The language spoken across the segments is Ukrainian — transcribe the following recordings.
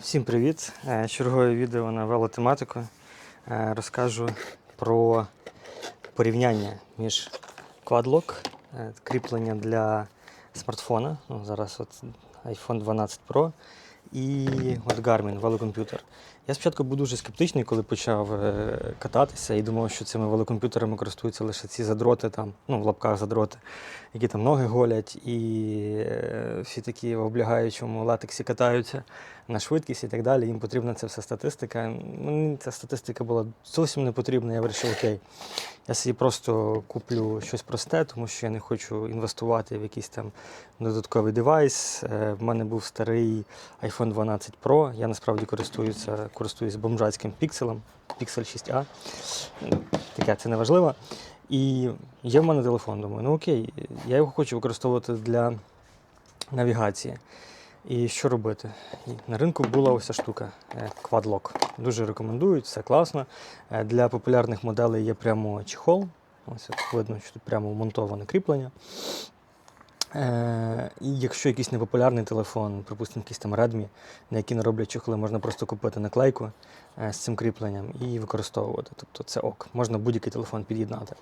Всім привіт! Е, Чергове відео на велотематику. Е, Розкажу про порівняння між QuadLock, е, кріплення для смартфона. Ну, зараз от iPhone 12 Pro і от Garmin велокомп'ютер. Я спочатку був дуже скептичний, коли почав кататися і думав, що цими велокомп'ютерами користуються лише ці задроти, там, ну, в лапках задроти, які там ноги голять і всі такі в облягаючому латексі катаються на швидкість і так далі. Їм потрібна ця вся статистика. Мені ця статистика була зовсім не потрібна. Я вирішив, окей, я собі просто куплю щось просте, тому що я не хочу інвестувати в якийсь там додатковий девайс. Е, В мене був старий iPhone 12 Pro. Я насправді користуюся, користуюсь бомжацьким пікселем, Pixel 6a. Ну, Таке це не важливо. І є в мене телефон. Думаю, ну окей, я його хочу використовувати для навігації. І що робити? На ринку була ось ця штука е, QuadLock. Дуже рекомендують, все класно. Е, Для популярних моделей є прямо чехол. Ось видно, що тут прямо вмонтоване кріплення. Е, І якщо якийсь непопулярний телефон, припустимо, якийсь там Redmi, на які не роблять чохли, можна просто купити наклейку е, з цим кріпленням і використовувати. Тобто це ок, можна будь-який телефон під'єднати.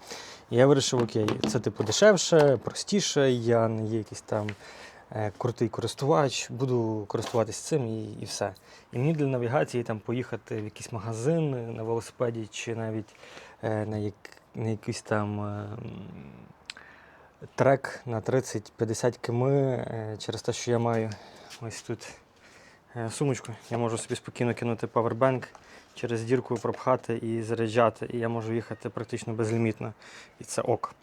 І я вирішив, окей, це типу дешевше, простіше, я не є якийсь там е, крутий користувач, буду користуватися цим і, і все. І мені для навігації там поїхати в якийсь магазин на велосипеді чи навіть е, на, як, на якийсь там. е, трек на 30-50 км е, через те, що я маю ось тут е, сумочку. Я можу собі спокійно кинути павербанк, через дірку пропхати і заряджати. І я можу їхати практично безлімітно. І це ок.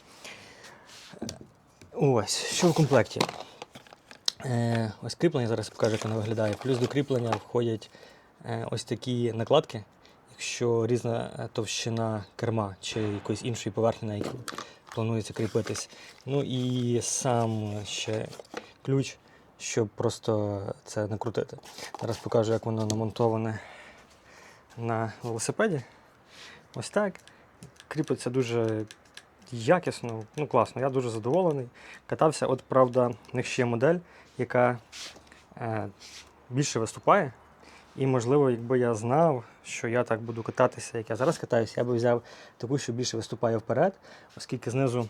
Е, Ось, що в комплекті. Е, ось кріплення, зараз покажу, як воно виглядає. Плюс до кріплення входять е, ось такі накладки. Якщо різна е, товщина керма чи якоїсь іншої поверхні, на яку планується кріпитись. Ну і сам ще ключ, щоб просто це накрутити. Зараз покажу, як воно намонтоване на велосипеді. Ось так. Кріпиться дуже якісно, ну класно, я дуже задоволений. Катався, от правда, в них ще модель, яка е, більше виступає. І, можливо, якби я знав, що я так буду кататися, як я зараз катаюся, я би взяв таку, що більше виступає вперед, оскільки знизу,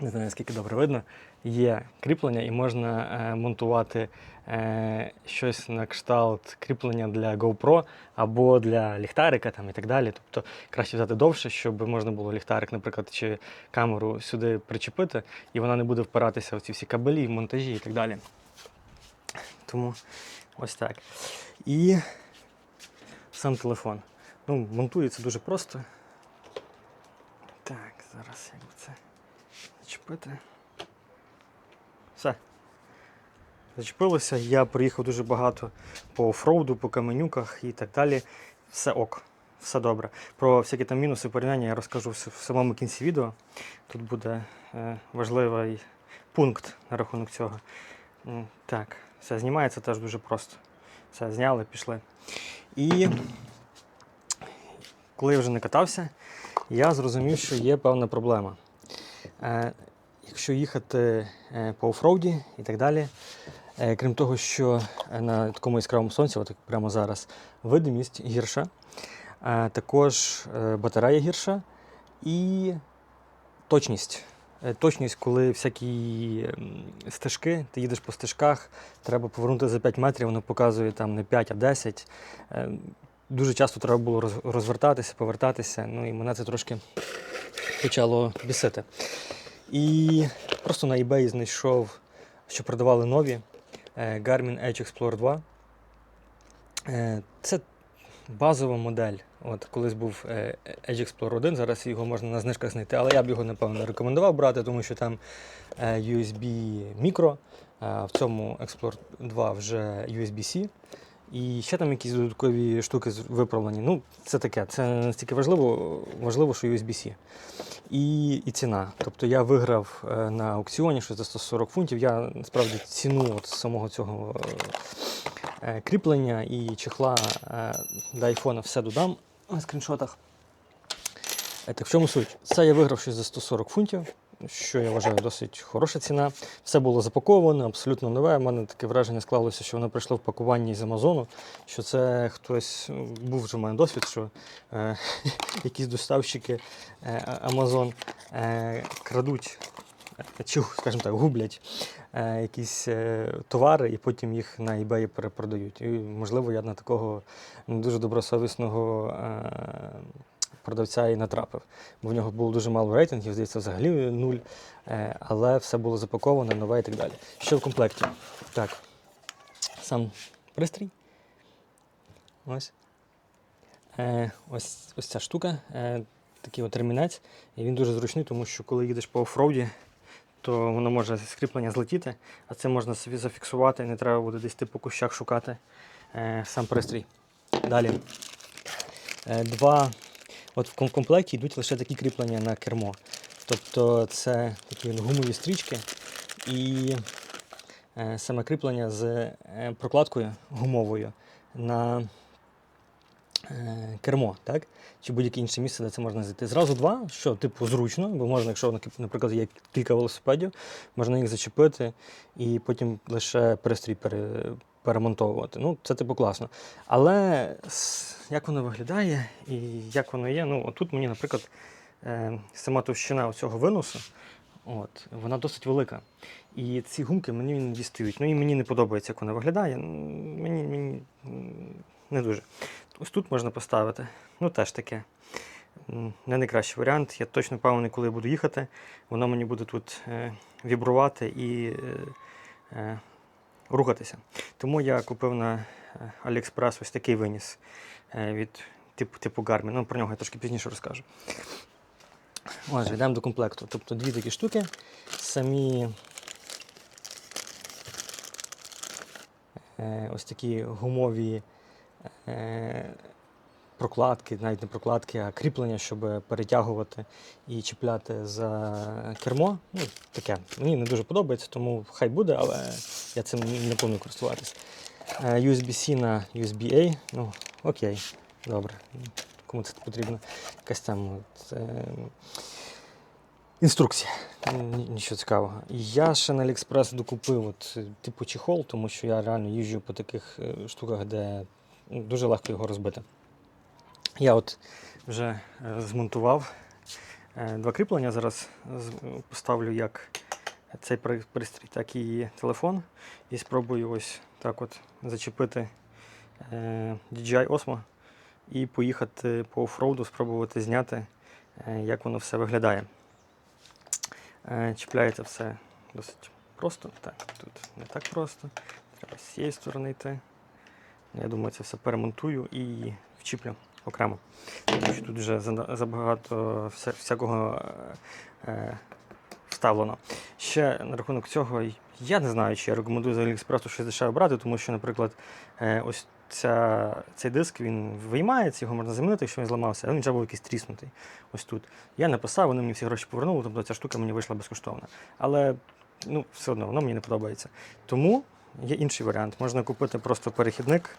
не знаю, наскільки добре видно, є кріплення і можна е, монтувати е, щось на кшталт кріплення для GoPro або для ліхтарика там, і так далі. Тобто краще взяти довше, щоб можна було ліхтарик, наприклад, чи камеру сюди причепити, і вона не буде впиратися в ці всі кабелі, монтажі і так далі. Тому ось так. І сам телефон. Ну, монтується дуже просто. Так, зараз як би це зачепити. Все. Зачепилося. Я приїхав дуже багато по офроуду, по каменюках і так далі. Все ок. Все добре. Про всякі там мінуси порівняння я розкажу в самому кінці відео. Тут буде е, важливий пункт на рахунок цього. Так, все знімається теж дуже просто. Все, зняли, пішли. І коли я вже не катався, я зрозумів, що є певна проблема. Е, якщо їхати е, по офроуді і так далі, крім того, що е, на такому яскравому сонці, от прямо зараз, видимість гірша, е, також е, батарея гірша і точність. Е, Точність, коли всякі стежки, ти їдеш по стежках, треба повернути за 5 метрів, воно показує там не 5, а 10. Е, Дуже часто треба було розвертатися, повертатися. Ну і мене це трошки почало бісити. І просто на eBay знайшов, що продавали нові е, Garmin Edge Explorer 2. Е, Це базова модель. От колись був е, Edge Explorer 1, зараз його можна на знижках знайти, але я б його напевно рекомендував брати, тому що там е, USB мікро, в цьому Explorer 2 вже USB-C. І ще там якісь додаткові штуки виправлені. Ну, це таке, це настільки важливо, важливо, що USB-C. І, і ціна. Тобто я виграв е, на аукціоні щось за 140 фунтів. Я насправді ціну от самого цього е, кріплення і чехла е, до айфона все додам на скріншотах. Так в чому суть? Це я виграв щось за 140 фунтів. Що я вважаю досить хороша ціна. Все було запаковано, абсолютно нове. У мене таке враження склалося, що воно прийшло в пакуванні з Амазону, що це хтось ну, був вже в мене досвід, що е, якісь доставщики е, Амазон е, крадуть. е, Чи, скажімо так, гублять е, якісь е, товари і потім їх на eBay перепродають. І, можливо, я на такого не дуже добросовісного е, продавця і натрапив. Бо в нього було дуже мало рейтингів, здається, взагалі нуль. Е, але все було запаковано, нове і так далі. Що в комплекті? Так, сам пристрій. Ось. Е, ось, ось ця штука, е, такий от ремінець. І він дуже зручний, тому що коли їдеш по офроуді, то воно може скріплення злетіти, а це можна собі зафіксувати, не треба буде десь ти по кущах шукати сам пристрій. Далі. Два. От в комплекті йдуть лише такі кріплення на кермо. Тобто це такі гумові стрічки і е, саме кріплення з е, прокладкою гумовою на е, кермо, так? Чи будь-яке інше місце, де це можна зайти. Зразу два, що типу зручно, бо можна, якщо, наприклад, є кілька велосипедів, можна їх зачепити і потім лише пристрій пере, перемонтовувати. Ну, це типу класно. Але як воно виглядає і як воно є, ну, отут мені, наприклад, е, сама товщина цього виносу, от, вона досить велика. І ці гумки мені не дістають. Ну і мені не подобається, як вона виглядає. Мені, мені не дуже. Ось тут можна поставити. Ну, теж таке. Не найкращий варіант. Я точно впевнений, коли я буду їхати, воно мені буде тут е, вібрувати і е, рухатися. Тому я купив на е, AliExpress ось такий виніс е, від типу, типу Garmin. Ну, про нього я трошки пізніше розкажу. Отже, йдемо до комплекту. Тобто дві такі штуки. Самі е, ось такі гумові е, прокладки, навіть не прокладки, а кріплення, щоб перетягувати і чіпляти за кермо. Ну, таке. Мені не дуже подобається, тому хай буде, але я цим не планую користуватись. Е, USB-C на USB-A. Ну, окей, добре. Кому це потрібно? Якась там от, е, інструкція. Нічого цікавого. Я ще на AliExpress докупив от, типу чехол, тому що я реально їжджу по таких е, штуках, де ну, дуже легко його розбити. Я от вже е, змонтував е, два кріплення. Зараз поставлю як цей пристрій, так і телефон. І спробую ось так от зачепити е, DJI Osmo і поїхати по офроуду, спробувати зняти, е, як воно все виглядає. Е, Чіпляється все досить просто. Так, тут не так просто. Треба з цієї сторони йти. Я думаю, це все перемонтую і вчіплю окремо. Тому що тут вже забагато всякого е, вставлено. Ще на рахунок цього, я не знаю, чи я рекомендую за AliExpress щось дешеве брати, тому що, наприклад, е, ось ця, цей диск він виймається, його можна замінити, якщо він зламався, а він вже був якийсь тріснутий. Ось тут. Я написав, вони мені всі гроші повернули, тобто ця штука мені вийшла безкоштовно. Але ну, все одно воно мені не подобається. Тому є інший варіант. Можна купити просто перехідник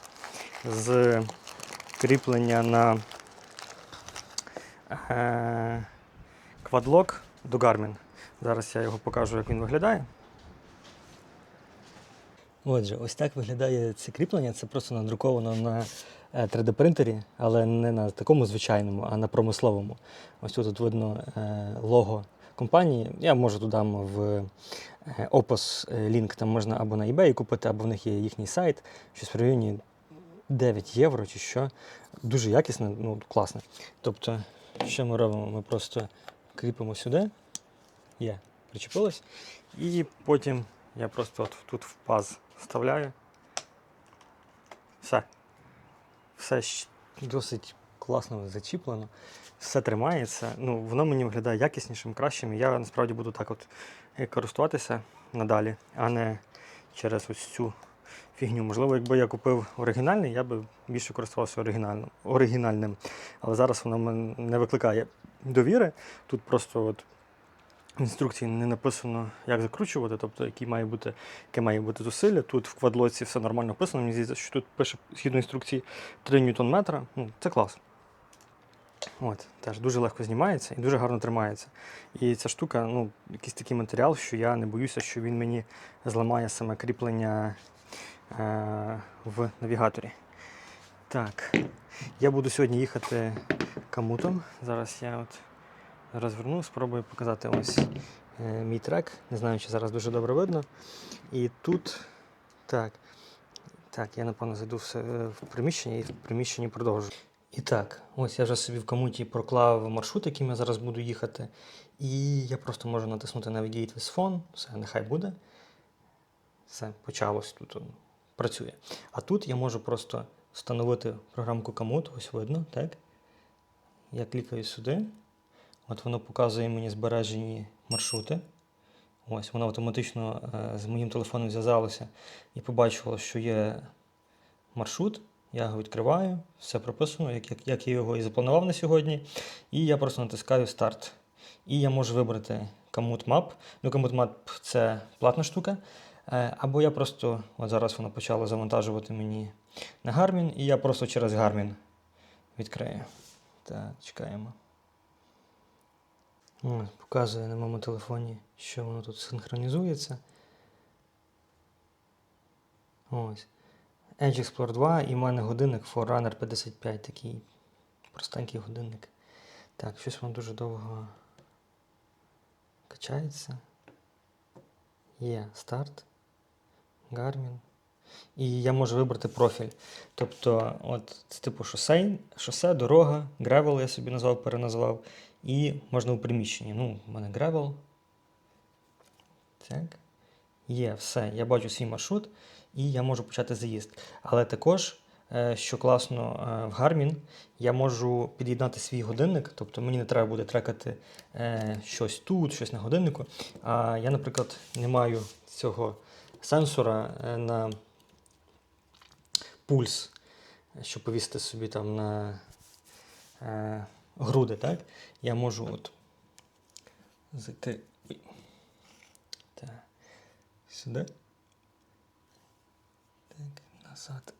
з кріплення на е, квадлок до Garmin. Зараз я його покажу, як він виглядає. Отже, ось так виглядає це кріплення. Це просто надруковано на 3D-принтері, але не на такому звичайному, а на промисловому. Ось тут, от видно е, лого компанії. Я можу додам в е, опис е, лінк, там можна або на eBay купити, або в них є їхній сайт, щось в районі 9 євро чи що. Дуже якісне, ну класне. Тобто, що ми робимо? Ми просто кріпимо сюди, є, причепилось, і потім я просто от тут в паз вставляю. Все. Все досить класно зачіплено, все тримається. Ну, воно мені виглядає якіснішим, кращим. Я насправді буду так от е, користуватися надалі, а не через ось цю фігню. Можливо, якби я купив оригінальний, я би більше користувався оригінальним. оригінальним. Але зараз воно не викликає довіри. Тут просто от в інструкції не написано, як закручувати, тобто які має бути, яке має бути зусилля. Тут в квадлоці все нормально написано. Мені здається, що тут пише згідно інструкції 3 ньютон метра. Ну, це клас. От, теж дуже легко знімається і дуже гарно тримається. І ця штука, ну, якийсь такий матеріал, що я не боюся, що він мені зламає саме кріплення в навігаторі. Так, я буду сьогодні їхати камутом. Зараз я от розверну, спробую показати ось е, мій трек. Не знаю, чи зараз дуже добре видно. І тут, так, так, я напевно зайду в, в приміщення і в приміщенні продовжу. І так, ось я вже собі в комуті проклав маршрут, яким я зараз буду їхати. І я просто можу натиснути Navigate with Phone, все, нехай буде. Все, почалось тут працює. А тут я можу просто встановити програмку Komoot, ось видно, так? Я клікаю сюди. От воно показує мені збережені маршрути. Ось воно автоматично е, з моїм телефоном зв'язалося і побачило, що є маршрут. Я його відкриваю, все прописано, як, як, як я його і запланував на сьогодні. І я просто натискаю старт. І я можу вибрати Komoot Map. Ну, Komoot Map це платна штука. Е, Або я просто, от зараз воно почало завантажувати мені на Garmin, і я просто через Garmin відкрию. Так, чекаємо. Ось, показує на моєму телефоні, що воно тут синхронізується. Ось. Edge Explorer 2 і в мене годинник Forerunner 55, такий простенький годинник. Так, щось воно дуже довго качається. Є старт. Garmin. І я можу вибрати профіль. Тобто, от, це типу шосе, шосе, дорога, гревел я собі назвав, переназвав. І можна у приміщенні. Ну, в мене гревел. Так. Є, все. Я бачу свій маршрут і я можу почати заїзд. Але також, е, що класно е, в Garmin, я можу під'єднати свій годинник, тобто мені не треба буде трекати е, щось тут, щось на годиннику. А я, наприклад, не маю цього сенсора е, на пульс, щоб повісити собі там на е, груди. Так? Я можу от зайти так, сюди. Так, назад.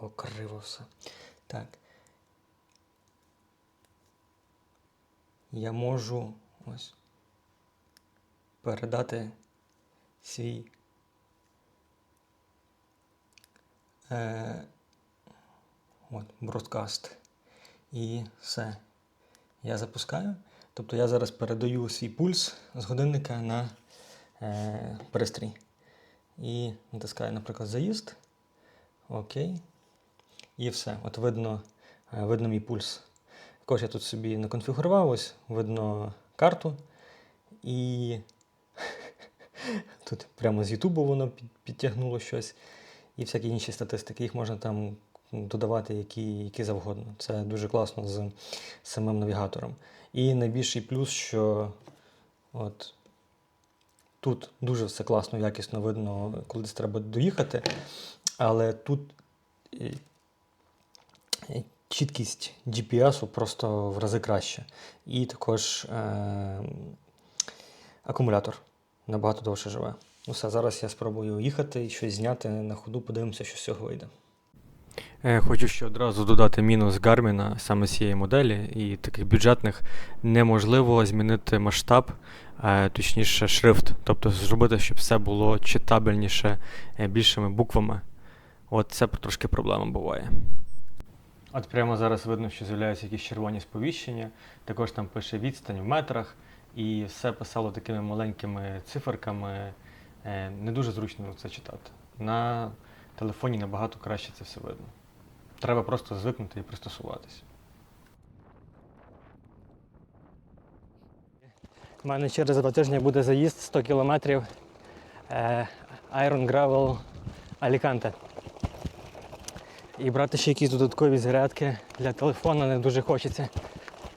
О, криво все. Так. Я можу ось передати свій е, от, бродкаст. І все. Я запускаю. Тобто я зараз передаю свій пульс з годинника на е, пристрій. І натискаю, наприклад, заїзд. Окей. І все. От видно, е, видно мій пульс. Також я тут собі наконфігурував, ось видно карту. І тут прямо з Ютубу воно підтягнуло щось. І всякі інші статистики. Їх можна там додавати які, які завгодно. Це дуже класно з самим навігатором. І найбільший плюс, що от тут дуже все класно, якісно видно, коли треба доїхати. Але тут е, чіткість GPS просто в рази краще. І також е, акумулятор набагато довше живе. Ну все, зараз я спробую їхати і щось зняти на ходу, подивимося, що з цього вийде. Е, Хочу ще одразу додати мінус Гарміна саме цієї моделі і таких бюджетних неможливо змінити масштаб, е, точніше шрифт, тобто зробити, щоб все було читабельніше е, більшими буквами. От це трошки проблема буває. От прямо зараз видно, що з'являються якісь червоні сповіщення, також там пише відстань в метрах, і все писало такими маленькими циферками. Е, Не дуже зручно це читати. На телефоні набагато краще це все видно. Треба просто звикнути і пристосуватися. У мене через два тижні буде заїзд 100 кілометрів е, Iron Gravel Alicante. І брати ще якісь додаткові зарядки для телефона не дуже хочеться.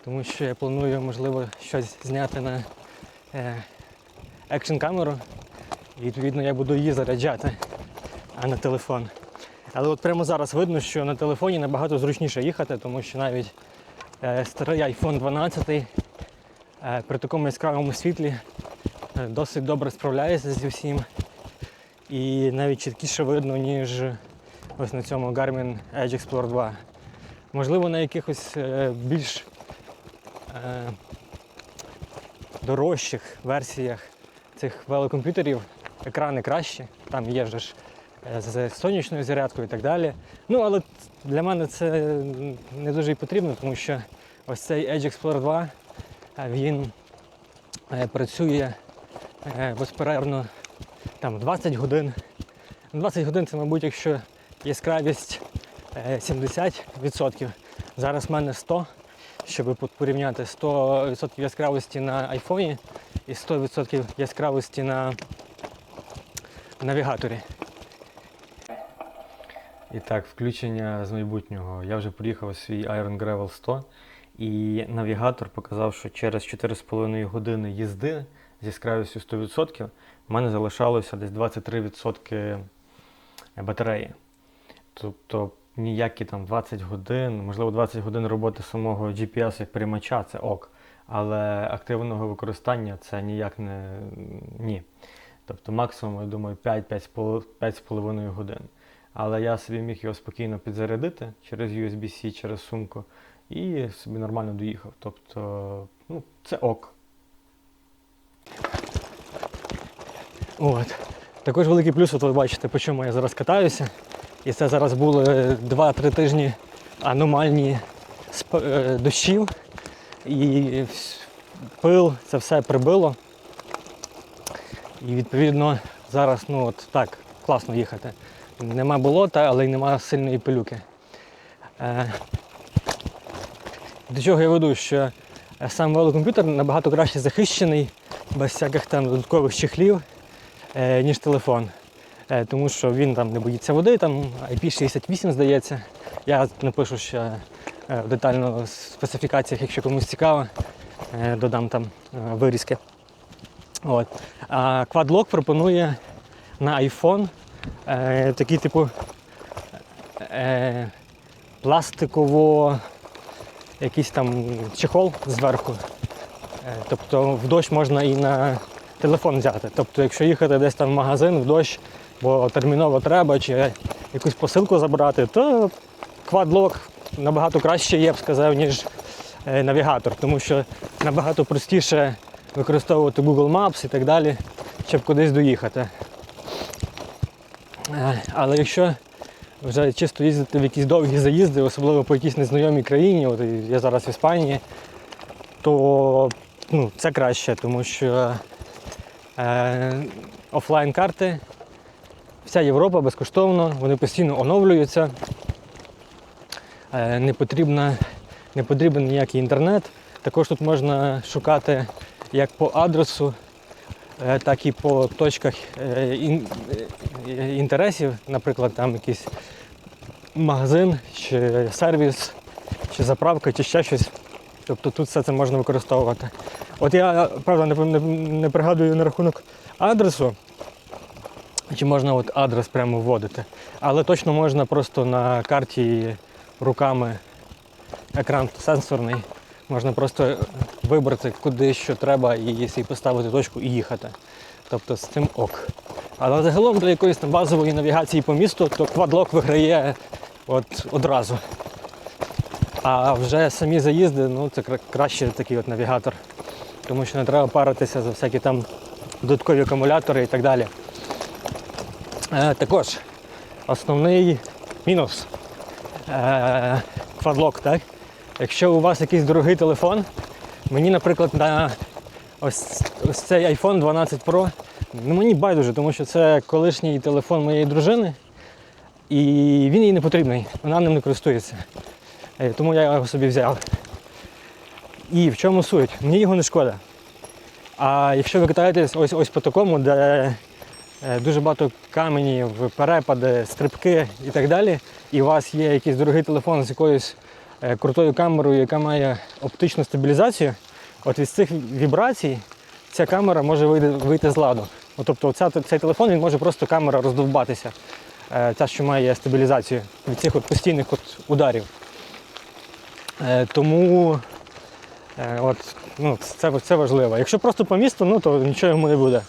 Тому що я планую, можливо, щось зняти на е, екшн камеру. І відповідно я буду її заряджати, а не телефон. Але от прямо зараз видно, що на телефоні набагато зручніше їхати, тому що навіть е, старий iPhone 12 е, при такому яскравому світлі досить добре справляється зі всім. І навіть чіткіше видно, ніж ось на цьому Garmin Edge Explorer 2. Можливо, на якихось більш е, дорожчих версіях цих велокомп'ютерів екрани кращі. Там є вже ж е, з сонячною зарядкою і так далі. Ну, але для мене це не дуже і потрібно, тому що ось цей Edge Explorer 2 е, він працює безперервно там 20 годин. 20 годин це, мабуть, якщо яскравість е, 70%. Зараз в мене 100, щоб порівняти 100% яскравості на айфоні і 100% яскравості на навігаторі. І так, включення з майбутнього. Я вже приїхав свій Iron Gravel 100 і навігатор показав, що через 4,5 години їзди з яскравістю 100% в мене залишалося десь 23% батареї. Тобто ніякі там 20 годин, можливо, 20 годин роботи самого GPS як приймача це ок. Але активного використання це ніяк не ні. Тобто максимум, я думаю, 5-5,5 годин. Але я собі міг його спокійно підзарядити через USB-C, через сумку і собі нормально доїхав. Тобто, ну, це ок. От. Також великий плюс, от ви бачите, по чому я зараз катаюся. І це зараз були 2-3 тижні аномальні е, дощів. І пил, це все прибило. І відповідно зараз ну от так, класно їхати. Нема болота, але й нема сильної пилюки. Е, до чого я веду, що е, сам велокомп'ютер набагато краще захищений, без всяких там додаткових чехлів, е, ніж телефон. Е, тому що він там не боїться води, там IP68 здається. Я напишу ще е, детально в специфікаціях, якщо комусь цікаво, е, додам там вирізки. От. А QuadLock пропонує на iPhone е, типу пластиково якийсь там чехол зверху. Тобто в дощ можна і на телефон взяти. Тобто, якщо їхати десь там в магазин в дощ, бо терміново треба, чи якусь посилку забрати, то QuadLock набагато краще, я б сказав, ніж е, навігатор, тому що набагато простіше використовувати Google Maps і так далі, щоб кудись доїхати. Е, Але якщо вже чисто їздити в якісь довгі заїзди, особливо по якійсь незнайомій країні, от я зараз в Іспанії, то ну, це краще, тому що е, офлайн-карти, вся Європа безкоштовно, вони постійно оновлюються. Е, не, потрібна, не потрібен ніякий інтернет. Також тут можна шукати як по адресу, е, так і по точках е, ін- інтересів, наприклад, там якийсь магазин, чи сервіс, чи заправка, чи ще щось. Тобто тут все це можна використовувати. От я, правда, не, не, не пригадую на рахунок адресу, чи можна от адрес прямо вводити. Але точно можна просто на карті руками екран сенсорний. Можна просто вибрати, куди що треба, і поставити точку і їхати. Тобто з цим ок. Але загалом для якоїсь там базової навігації по місту, то квадлок виграє от одразу. А вже самі заїзди, ну це краще такий от навігатор. Тому що не треба паритися за всякі там додаткові акумулятори і так далі. Е, також основний мінус е, квадлок, так? Якщо у вас якийсь дорогий телефон, мені, наприклад, на ось, ось цей iPhone 12 Pro, ну мені байдуже, тому що це колишній телефон моєї дружини, і він їй не потрібний, вона ним не користується. Е, Тому я його собі взяв. І в чому суть? Мені його не шкода. А якщо ви катаєтесь ось ось по такому, де дуже багато каменів, перепади, стрибки і так далі, і у вас є якийсь дорогий телефон з якоюсь е, крутою камерою, яка має оптичну стабілізацію, от від цих вібрацій ця камера може вийти, з ладу. От, тобто ця, цей телефон він може просто камера роздовбатися, е, ця, що має стабілізацію від цих от постійних от ударів. Е, Тому е, от, ну, це, це важливо. Якщо просто по місту, ну то нічого йому не буде.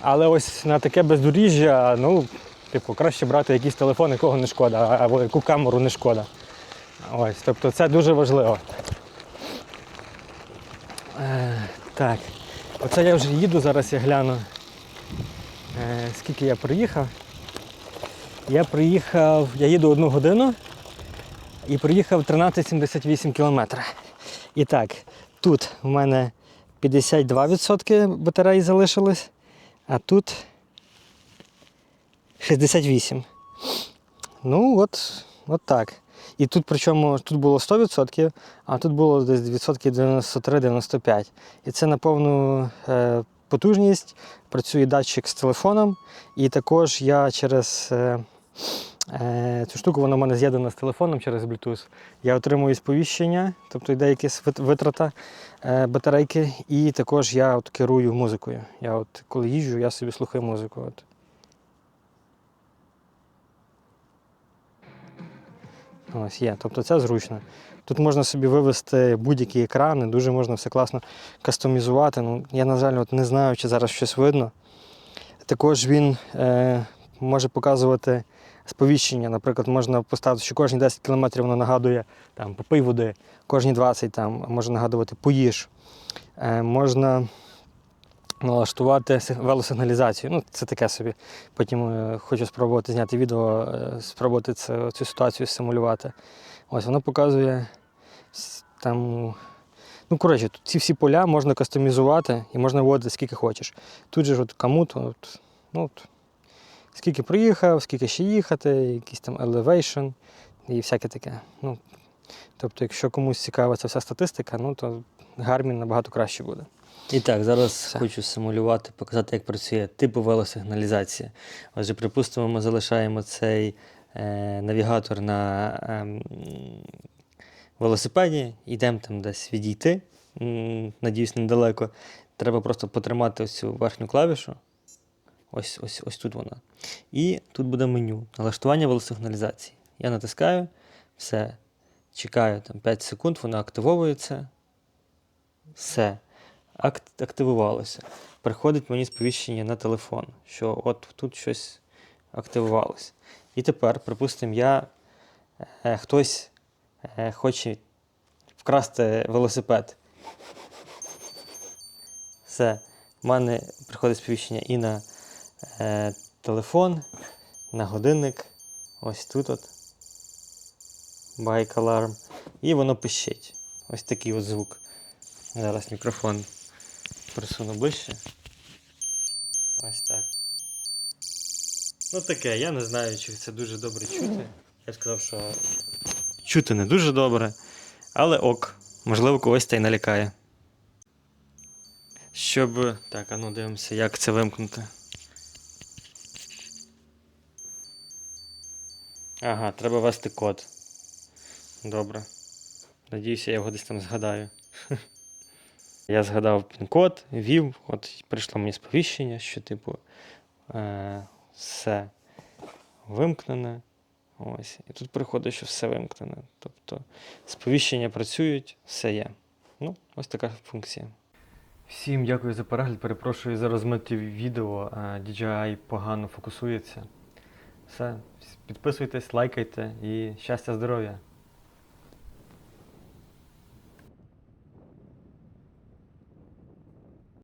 Але ось на таке бездоріжжя, ну, типу, краще брати якийсь телефон, якого не шкода, або яку камеру не шкода. Ось, тобто це дуже важливо. Е, так, оце я вже їду, зараз я гляну. Е, скільки я проїхав. Я приїхав, я їду одну годину і проїхав 13,78 кілометра. І так, тут в мене 52% батареї залишилось, а тут 68. Ну, от, от так. І тут, причому тут було 100%, а тут було десь відсотків 93-95. І це на повну е, потужність. Працює датчик з телефоном. І також я через е, е, цю штуку, вона в мене з'єднана з телефоном через Bluetooth. Я отримую сповіщення, тобто йде якась вит- витрата батарейки, і також я от керую музикою. Я от коли їжджу, я собі слухаю музику. От. Ось є. Тобто це зручно. Тут можна собі вивести будь-які екрани, дуже можна все класно кастомізувати. Ну, я, на жаль, от не знаю, чи зараз щось видно. Також він е, може показувати сповіщення. Наприклад, можна поставити, що кожні 10 км воно нагадує там, попий води, кожні 20 там, може нагадувати поїж. Е, можна налаштувати велосигналізацію. Ну, це таке собі. Потім е, хочу спробувати зняти відео, е, спробувати це, цю ситуацію симулювати. Ось воно показує там. Ну, коротше, тут ці всі поля можна кастомізувати і можна вводити скільки хочеш. Тут же ж от кому то, от, ну, от, скільки проїхав, скільки ще їхати, якийсь там elevation і всяке таке. Ну, тобто, якщо комусь цікава ця вся статистика, ну то Garmin набагато краще буде. І так, зараз Все. хочу симулювати, показати, як працює типу велосигналізація. Отже, припустимо, ми залишаємо цей е, навігатор на ем, велосипеді, йдемо там десь відійти, надіюсь, недалеко. Треба просто потримати ось цю верхню клавішу. Ось, ось, ось тут вона. І тут буде меню налаштування велосигналізації. Я натискаю, все, чекаю там 5 секунд, вона активовується. Все акт- активувалося. Приходить мені сповіщення на телефон, що от тут щось активувалося. І тепер, припустимо, я е, хтось е, хоче вкрасти велосипед. Все. В мене приходить сповіщення і на е, телефон, на годинник. Ось тут от. Байк аларм. І воно пищить. Ось такий от звук. Зараз мікрофон присуну ближче. Ось так. Ну таке, я не знаю, чи це дуже добре чути. Я сказав, що чути не дуже добре, але ок, можливо, когось та й налякає. Щоб. Так, а ну дивимося, як це вимкнути. Ага, треба ввести код. Добре. Надіюся, я його десь там згадаю. Я згадав пін-код, ввів, от прийшло мені сповіщення, що, типу, е, все вимкнене. Ось. І тут приходить, що все вимкнене. Тобто сповіщення працюють, все є. Ну, ось така функція. Всім дякую за перегляд. Перепрошую за розмиті відео. DJI погано фокусується. Все, підписуйтесь, лайкайте і щастя, здоров'я!